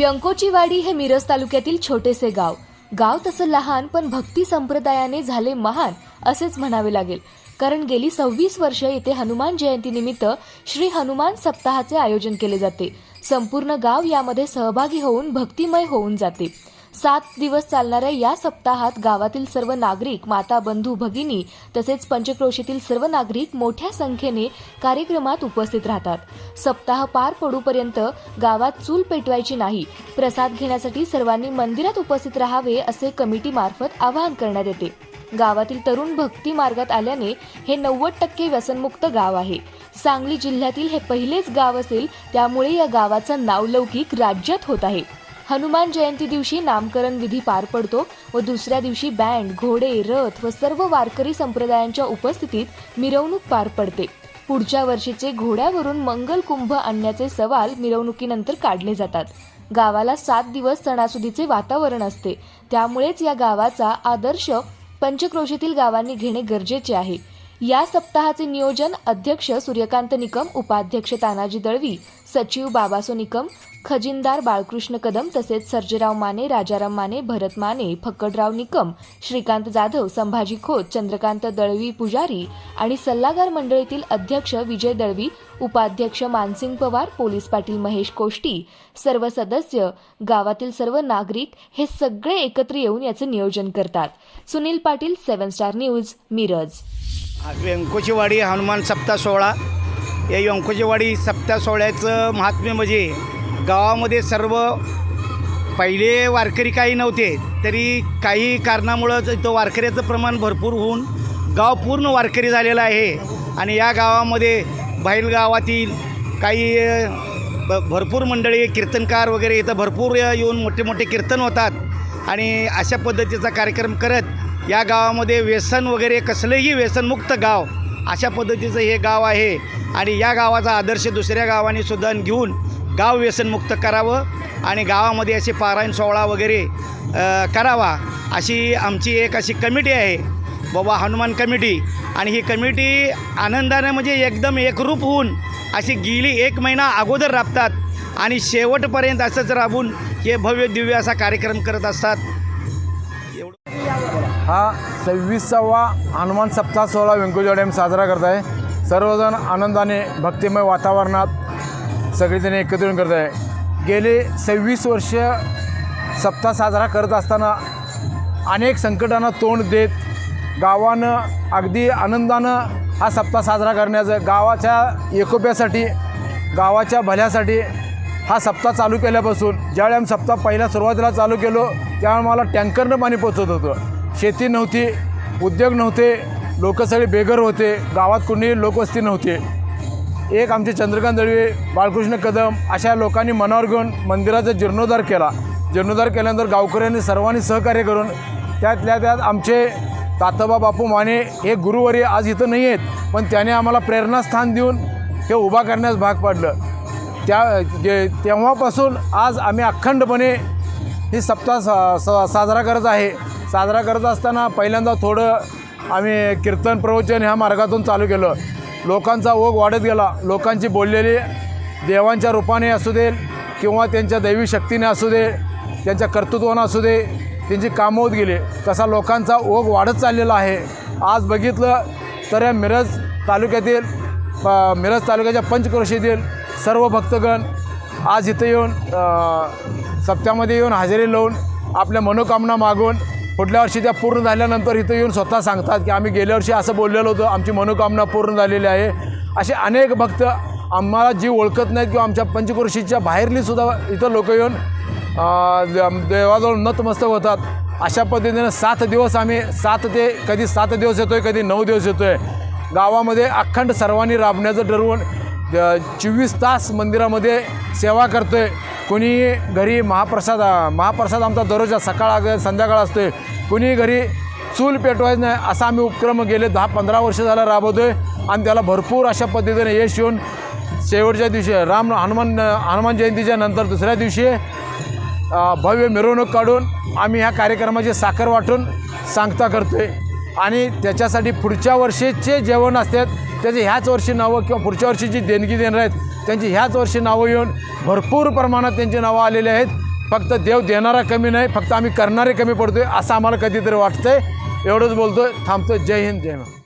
व्यंकोची वाडी हे मिरज तालुक्यातील छोटेसे गाव. गाव तसं लहान पण भक्ती संप्रदायाने झाले महान असेच म्हणावे लागेल. कारण गेली सव्वीस वर्ष येथे हनुमान जयंतीनिमित्त श्री हनुमान सप्ताहाचे आयोजन केले जाते. संपूर्ण गाव यामध्ये सहभागी होऊन भक्तिमय होऊन जाते. सात दिवस चालणाऱ्या या सप्ताहात गावातील सर्व नागरिक माता बंधू भगिनी तसेच पंचक्रोशीतील सर्व नागरिक मोठ्या संख्येने कार्यक्रमात उपस्थित राहतात. सप्ताह पार पडूपर्यंत गावात चूल पेटवायची नाही. प्रसाद घेण्यासाठी सर्वांनी मंदिरात उपस्थित राहावे असे कमिटीमार्फत आवाहन करण्यात येते. गावातील तरुण भक्ती मार्गात आल्याने हे नव्वद टक्के व्यसनमुक्त गाव आहे. सांगली जिल्ह्यातील हे पहिलेच गाव असेल त्यामुळे या गावाचा नावलौकिक राज्यात होत आहे. हनुमान जयंती दिवशी नामकरण विधी पार पडतो व दुसऱ्या दिवशी बँड घोडे रथ व सर्व वारकरी संप्रदायांच्या उपस्थितीत मिरवणूक पार पडते. पुढच्या वर्षीचे घोड्यावरून मंगल कुंभ आणण्याचे सवाल मिरवणुकीनंतर काढले जातात. गावाला सात दिवस सणासुदीचे वातावरण असते. त्यामुळेच या गावाचा आदर्श पंचक्रोशीतील गावांनी घेणे गरजेचे आहे. या सप्ताहाचे नियोजन अध्यक्ष सूर्यकांत निकम उपाध्यक्ष तानाजी दळवी सचिव बाबासो निकम खजिनदार बाळकृष्ण कदम तसेच सर्जेराव माने राजाराम माने भरत माने फक्कडराव निकम श्रीकांत जाधव संभाजी खोत चंद्रकांत दळवी पुजारी आणि सल्लागार मंडळीतील अध्यक्ष विजय दळवी उपाध्यक्ष मानसिंग पवार पोलीस पाटील महेश कोष्टी सर्व सदस्य गावातील सर्व नागरिक हे सगळे एकत्र येऊन याचे नियोजन करतात. Sunil Patil seven star news Miraj. Vyankochiwadi Hanuman सप्ताह सोहळा. या व्यंकोचीवाडी सप्ताह सोहळ्याचं महात्म्य म्हणजे गावामध्ये सर्व पहिले वारकरी काही नव्हते तरी काही कारणामुळं इथं वारकऱ्याचं प्रमाण भरपूर होऊन गाव पूर्ण वारकरी झालेलं आहे. आणि या गावामध्ये बाहेर गावातील काही ब भरपूर मंडळी कीर्तनकार वगैरे इथं भरपूर येऊन मोठे मोठे कीर्तन होतात. आणि अशा पद्धतीचा कार्यक्रम करत या गावामध्ये व्यसन वगैरे कसलंही व्यसनमुक्त गाव अशा पद्धतीचं हे गाव आहे. आणि या गावाचा आदर्श दुसऱ्या गावाने सुद्धा घेऊन गाव व्यसनमुक्त करावं आणि गावामध्ये असे पारायण सोहळा वगैरे करावा अशी आमची एक अशी कमिटी आहे. बाबा हनुमान कमिटी. आणि ही कमिटी आनंदाने म्हणजे एकदम एकरूप होऊन अशी गेली एक महिना अगोदर राबतात आणि शेवटपर्यंत असंच राबून हे भव्य दिव्य असा कार्यक्रम करत असतात. एवढं हा सव्वीसावा हनुमान सप्ताह सोहळा व्यंकोजवाडी आम्ही साजरा करत आहे. सर्वजण आनंदाने भक्तिमय वातावरणात सगळेजण एकत्र येऊन करत आहे. गेले सव्वीस वर्ष सप्ताह साजरा करत असताना अनेक संकटांना तोंड देत गावानं अगदी आनंदानं हा सप्ताह साजरा करण्याचं गावाच्या एकोप्यासाठी गावाच्या भल्यासाठी हा सप्ताह चालू केल्यापासून ज्यावेळी आम्ही सप्ताह पहिल्या सुरुवातीला चालू केलो त्यावेळी मला टँकरनं पाणी पोचवत होतं. शेती नव्हती उद्योग नव्हते लोक सगळे बेघर होते गावात कोणी लोकवस्ती नव्हती. एक आमचे चंद्रकांत दळवे बाळकृष्ण कदम अशा लोकांनी मनावर घेऊन मंदिराचा जीर्णोद्धार केला. जीर्णोद्धार केल्यानंतर गावकऱ्यांनी सर्वांनी सहकार्य करून त्यातल्या त्यात आमचे तातोबा बापू माने हे गुरुवारी आज इथं नाही आहेत पण त्याने आम्हाला प्रेरणास्थान देऊन हे उभा करण्यास भाग पाडलं. त्या जे तेव्हापासून आज आम्ही अखंडपणे ही सप्ताह सा सा साजरा करत आहे. साजरा करत असताना पहिल्यांदा थोडं आम्ही कीर्तन प्रवचन ह्या मार्गातून चालू केलं. लोकांचा ओघ वाढत गेला. लोकांची बोललेली देवांच्या रूपाने असू दे किंवा त्यांच्या दैवी शक्तीने असू दे त्यांच्या कर्तृत्वानं असू दे त्यांची कामं होत गेली. तसा लोकांचा ओघ वाढत चाललेला आहे. आज बघितलं तर या मिरज तालुक्यातील प- मिरज तालुक्याच्या पंचक्रोशीतील सर्व भक्तगण आज इथं येऊन सप्त्यामध्ये येऊन हजेरी लावून आपल्या मनोकामना मागून पुढल्या वर्षी त्या पूर्ण झाल्यानंतर इथं येऊन स्वतः सांगतात की आम्ही गेल्या वर्षी असं बोललेलो होतो आमची मनोकामना पूर्ण झालेली आहे. असे अनेक भक्त आम्हाला जी ओळखत नाहीत किंवा आमच्या पंचकृषीच्या बाहेरलीसुद्धा इथं लोक येऊन देवाजवळ नतमस्तक होतात. अशा पद्धतीनं सात दिवस आम्ही सात ते कधी सात दिवस येतो आहे कधी नऊ दिवस येतो आहे गावामध्ये अखंड सर्वांनी राबण्याचं ठरवून चोवीस तास मंदिरामध्ये सेवा करतो आहे कोणी घरी महाप्रसाद महाप्रसाद आमचा दररोज सकाळ अग- संध्याकाळ असतो आहे कोणी घरी चूल पेटवायचं नाही असा आम्ही उपक्रम गेले दहा पंधरा वर्ष झाला राबवतो आहे आणि त्याला भरपूर अशा पद्धतीने यश येऊन शेवटच्या दिवशी राम हनुमान हनुमान जयंतीच्या नंतर दुसऱ्या दिवशी भव्य मिरवणूक काढून आम्ही ह्या कार्यक्रमाची साखर वाटून सांगता करतो आहे आणि त्याच्यासाठी पुढच्या वर्षीचे जेवण असतात. त्याचे ह्याच वर्षी नावं किंवा पुढच्या वर्षी जी देणगी देणार आहेत त्यांची ह्याच वर्षी नावं येऊन भरपूर प्रमाणात त्यांची नावं आलेली आहेत. फक्त देव देणारा कमी नाही फक्त आम्ही करणारे कमी पडतो आहे असं आम्हाला कधीतरी वाटतं आहे एवढंच बोलतो आहे थांबतो जय हिंद जय महाराज.